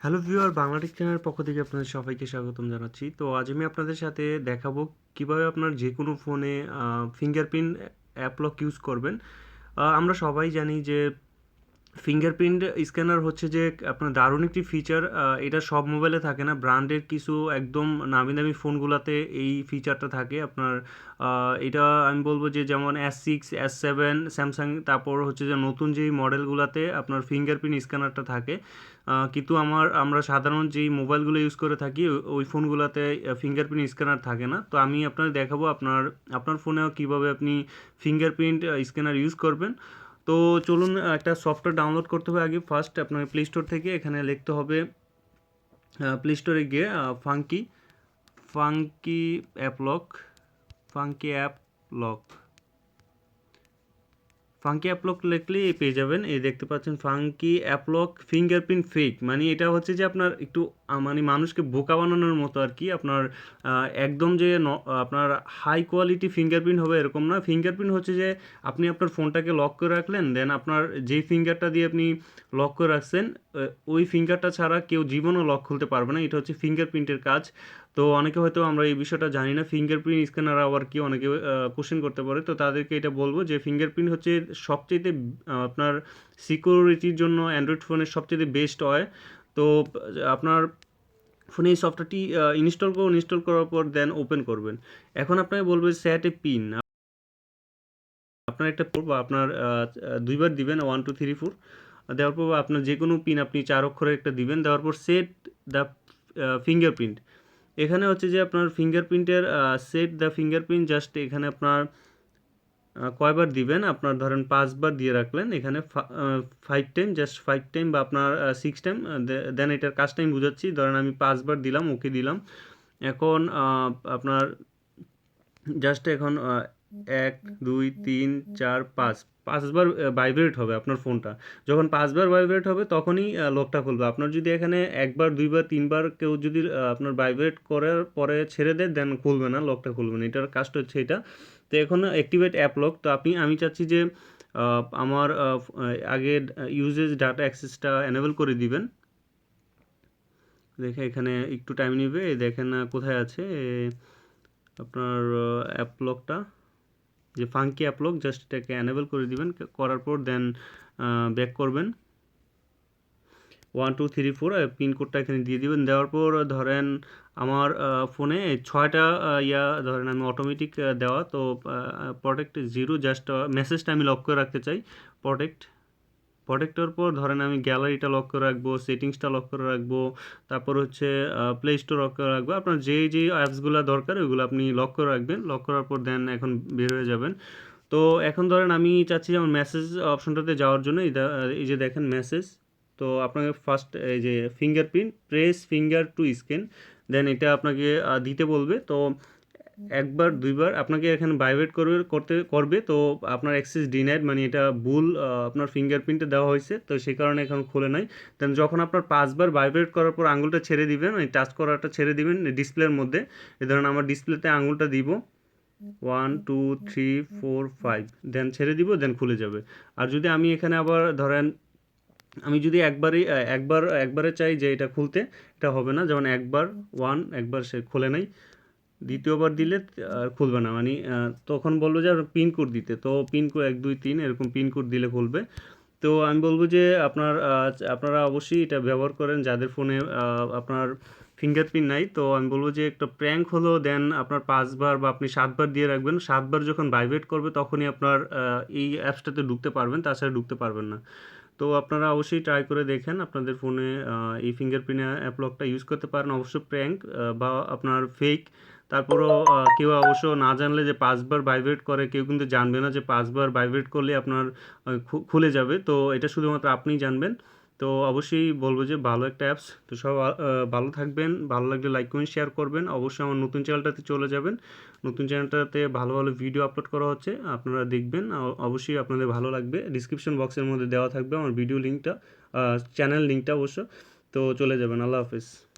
Hello viewer Bangla Tech চ্যানেলের পক্ষ থেকে আপনাদের সবাইকে স্বাগতম জানাচ্ছি। তো আজ আমি আপনাদের সাথে দেখাবো কীভাবে আপনার যে কোনো ফোনে ফিঙ্গারপ্রিন্ট অ্যাপ লক ইউজ করবেন। আমরা সবাই জানি যে ফিঙ্গারপ্রিন্ট স্ক্যানার হচ্ছে যে আপনার দারুণ একটি ফিচার এটা সব মোবাইলে থাকে না। ব্র্যান্ডের কিছু একদম নামি দামি ফোনগুলোতে এই ফিচারটা থাকে। আপনার এটা আমি বলব যে যেমন S six S seven Samsung তারপর হচ্ছে যে নতুন যেই মডেলগুলোতে আপনার ফিঙ্গারপ্রিন্ট স্ক্যানারটা থাকে। কিন্তু আমার, আমরা সাধারণ যেই মোবাইলগুলো ইউজ করে থাকি, ওই- ফোনগুলোতে ফিঙ্গারপ্রিন্ট স্ক্যানার থাকে না। তো আমি আপনার দেখাবো আপনার আপনার ফোনেও কীভাবে আপনি ফিঙ্গারপ্রিন্ট স্ক্যানার ইউজ করবেন। তো চলুন একটা সফটওয়্যার ডাউনলোড করতে হবে আগে ফার্স্ট আপনার প্লে স্টোর থেকে। এখানে লিখতে হবে প্লে স্টোরে গিয়ে funky funky app lock funky app lock funky app lock লিখলেই পেয়ে যাবেন। এই দেখতে পাচ্ছেন ফাঙ্কি অ্যাপলক ফিঙ্গারপ্রিন্ট ফেক মানে এটা হচ্ছে যে আপনার একটু মানে মানুষকে বোকা বানানোর মতো আর কি। আপনার একদম যে আপনার হাই কোয়ালিটি ফিঙ্গারপ্রিন্ট হবে এরকম না। ফিঙ্গারপ্রিন্ট হচ্ছে যে আপনি আপনার ফোনটাকে লক করে রাখলেন দেন আপনার যেই ফিঙ্গারটা দিয়ে আপনি লক করে রাখছেন ওই ফিঙ্গারটা ছাড়া কেউ জীবনও লক খুলতে পারবে না। এটা হচ্ছে ফিঙ্গারপ্রিন্টের কাজ। তো অনেকে হয়তো আমরা এই বিষয়টা জানি না ফিঙ্গারপ্রিন্ট স্ক্যানার আবার কি অনেকে কোশ্চেন করতে পারে। তো তাদেরকে এটা বলব যে ফিঙ্গারপ্রিন্ট হচ্ছে সবচেয়ে আপনার সিকিউরিটির জন্য অ্যান্ড্রয়েড ফোনের সবচেয়ে বেস্ট হয়। তো আপনার ফোনে এই সফটওয়্যারটি ইনস্টল করুন ইনস্টল করার পর দেন ওপেন করবেন। এখন আপনাকে বলবে স্যাট এ পিন আপনার একটা বা আপনার দুইবার দিবেন ওয়ান টু থ্রি ফোর দেওয়ার পর আপনার যে কোনো পিন আপনি চার অক্ষরের একটা দিবেন। দেওয়ার পর সেট দ্য ফিঙ্গারপ্রিন্ট এখানে হচ্ছে যে আপনার ফিঙ্গারপ্রিন্টের সেট দ্য ফিঙ্গারপ্রিন্ট জাস্ট এখানে আপনার কয়বার দিবেন? আপনার ধরেন পাঁচবার দিয়ে রাখলেন, এখানে five time just five time বা আপনার সিক্স টাইম দেন এটার কাজ টাইম বুঝাচ্ছি। ধরেন আমি পাঁচবার দিলাম, ওকে দিলাম। এখন আপনার জাস্ট এখন এক, দুই, তিন, চার, পাঁচ। পাঁচবার ভাইব্রেট হবে আপনার ফোনটা যখন পাঁচবার ভাইব্রেট হবে, তখনই লকটা খুলবে। আপনার যদি এখানে একবার, দুইবার, তিনবার কেউ যদি আপনার ভাইব্রেট করার পরে ছেড়ে দেয় দেন খুলবে না লকটা খুলবে না। এটার কাজটা হচ্ছে এটা। তো এখন অ্যাক্টিভেট অ্যাপ লক তো আপনি, আমি চাচ্ছি যে আমার আগে ইউজেজ ডাটা অ্যাক্সেসটা এনেবল করে দিবেন। দেখে এখানে একটু টাইম নেবে। দেখেন কোথায় আছে আপনার অ্যাপ লকটা যে ফাঙ্কি অ্যাপলক জাস্ট এটাকে অ্যানেবেল করে দিবেন। করার পর দেন ব্যাক করবেন। ওয়ান টু থ্রি ফোর পিনকোডটা এখানে দিয়ে দিবেন। দেওয়ার পর ধরেন আমার ফোনে ছয়টা ইয়া, ধরেন আমি অটোমেটিক দেওয়া। তো প্রোটেক্ট জিরো জাস্ট মেসেজটা আমি লক করে রাখতে চাই। প্রোটেক্ট প্রোটেক্টর পর ধরেন আমি গ্যালারিটা লক করে রাখব সেটিংসটা লক করে রাখব, তারপর হচ্ছে প্লে স্টোর লক করে রাখব। আপনার যেই যেই অ্যাপসগুলো দরকার, ওইগুলো আপনি লক করে রাখবেন। লক করার পর দেন এখন বের হয়ে যাবেন। তো এখন ধরেন আমি চাচ্ছি যেমন মেসেজ অপশনটাতে যাওয়ার জন্য। এই যে দেখেন মেসেজ তো আপনাকে ফার্স্ট এই যে fingerprint press finger to scan then এটা আপনাকে দিতে বলবে। তো একবার, দুইবার আপনাকে এখানে ভাইব্রেট করবে, করতে, করবে। তো আপনার অ্যাক্সেস ডিনাইড মানে এটা ভুল আপনার ফিঙ্গারপ্রিন্টে দেওয়া হয়েছে। তো সেই কারণে এখন খুলে নাই। দেন যখন আপনার পাঁচবার ভাইব্রেট করার পর আঙুলটা ছেড়ে দিবেন মানে টাচ করাটা ছেড়ে দিবেন ডিসপ্লের মধ্যে। এই ধরুন আমার ডিসপ্লেতে আঙুলটা দিব। One two three four five then ছেড়ে দিব দেন খুলে যাবে। আর যদি আমি এখানে আবার ধরেন, আমি যদি একবারই একবার, একবারে চাই যে এটা খুলতে, এটা হবে না। যেমন একবার ওয়ান একবার সে খোলে নাই। দ্বিতীয়বার দিলে আর খুলবে না। মানে তখন বলব যে পিনকোড দিতে। তো পিনকোড এক, দুই, তিন, এরকম পিনকোড দিলে খুলবে। তো আমি বলব যে আপনার আপনারা অবশ্যই এটা ব্যবহার করেন। যাদের ফোনে আপনার ফিঙ্গারপ্রিন্ট নাই, তো আমি বলব যে একটা প্র্যাঙ্ক হলো, দেন আপনার পাঁচবার বা আপনি সাতবার দিয়ে রাখবেন। সাতবার যখন ভাইব্রেট করবে, তখনই আপনার এই অ্যাপসটাতে ঢুকতে পারবেন। তাছাড়া ঢুকতে পারবেন না। তো আপনারা অবশ্যই ট্রাই করে দেখেন আপনাদের ফোনে এই ফিঙ্গারপ্রিন্ট অ্যাপ লকটা ইউজ করতে পারেন। অবশ্য প্র্যাঙ্ক বা আপনার ফেক তারপরও কেউ অবশ্য না জানলে যে পাঁচবার ভাইব্রেট করে, কেউ কিন্তু জানবে না যে পাঁচবার ভাইব্রেট করলে আপনার খুলে যাবে। তো এটা শুধুমাত্র আপনিই জানবেন। তো অবশ্যই বলব যে ভালো একটা অ্যাপস তো সব ভালো থাকবেন, ভালো লাগলে লাইক কমেন্ট শেয়ার করবেন। অবশ্যই আমার নতুন চ্যানেলটাতে চলে যাবেন। নতুন চ্যানেলটাতে ভালো ভালো ভিডিও আপলোড করা হচ্ছে, আপনারা দেখবেন। অবশ্যই আপনাদের ভালো লাগবে। ডিসক্রিপশন বক্সের মধ্যে দেওয়া থাকবে আমার ভিডিও লিঙ্কটা চ্যানেল লিঙ্কটা অবশ্য। তো চলে যাবেন। আল্লাহ হাফিজ।